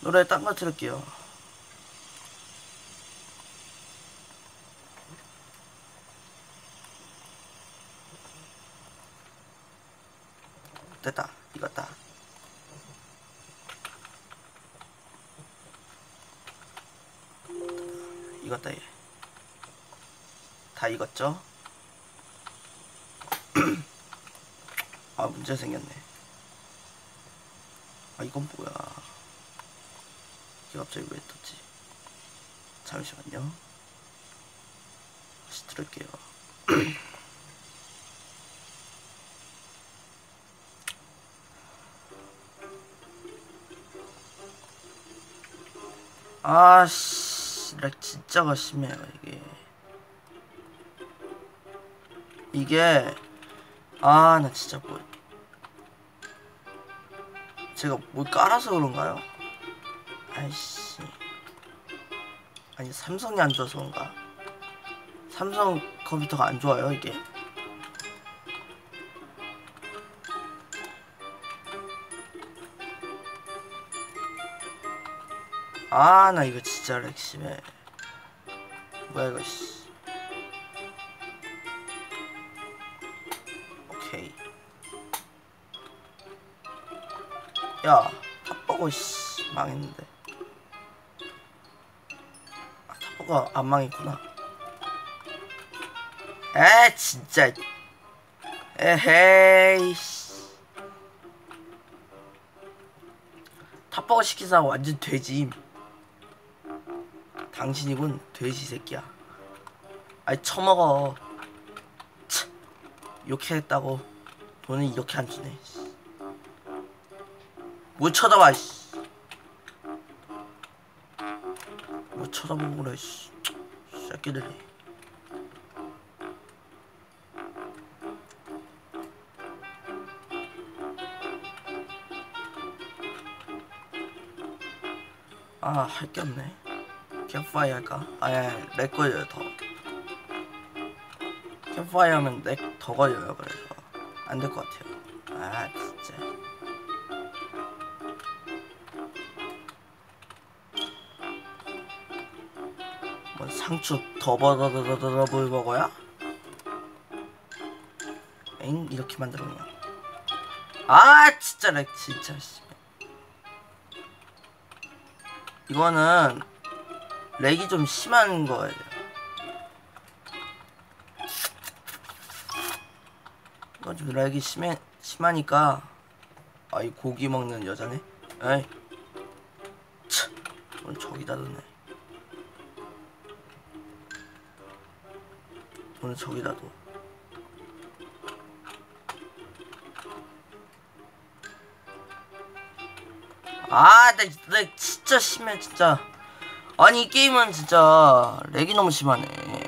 노래 딴거 틀을게요. 됐다. 익었다. 익었다 얘. 다 익었죠? 아 문제 생겼네. 아 이건 뭐야? 이게 갑자기 왜 떴지? 잠시만요. 다시 들을게요. 아씨, 렉 진짜가 심해요 이게. 이게 아 나 진짜 뭐 제가 뭘 깔아서 그런가요? 아이씨 아니 삼성이 안 좋아서 그런가? 삼성 컴퓨터가 안 좋아요 이게? 아 나 이거 진짜 렉 심해 뭐야 이거 씨 야 탑버거 씨 망했는데. 아 탑버거 안 망했구나. 에 진짜. 에헤이 씨. 탑버거 시킨 사람 완전 돼지 당신이군 돼지 새끼야. 아이 처먹어. 차, 이렇게 했다고 돈을 이렇게 안 주네 씨. 뭘 쳐다봐 씨. 뭐 쳐다보고 그래 씨. 새끼들이 아 할 게 없네 캠파이 할까? 아예 렉 걸려요 더 캠파이 하면 렉더 걸려요 그래서 안 될 것 같아요 아 진짜 상추 더 버더더더더블 먹어야? 엥 이렇게 그냥 아 진짜 렉 진짜 씨 이거는 렉이 좀 심한 거예요. 이거 좀 렉이 심해 심하니까 아이 고기 먹는 여자네. 에이, 참, 오늘 저기다 두네. 오늘 저기다 둬. 아, 나, 나 진짜 심해, 진짜. 아니, 이 게임은 진짜 렉이 너무 심하네.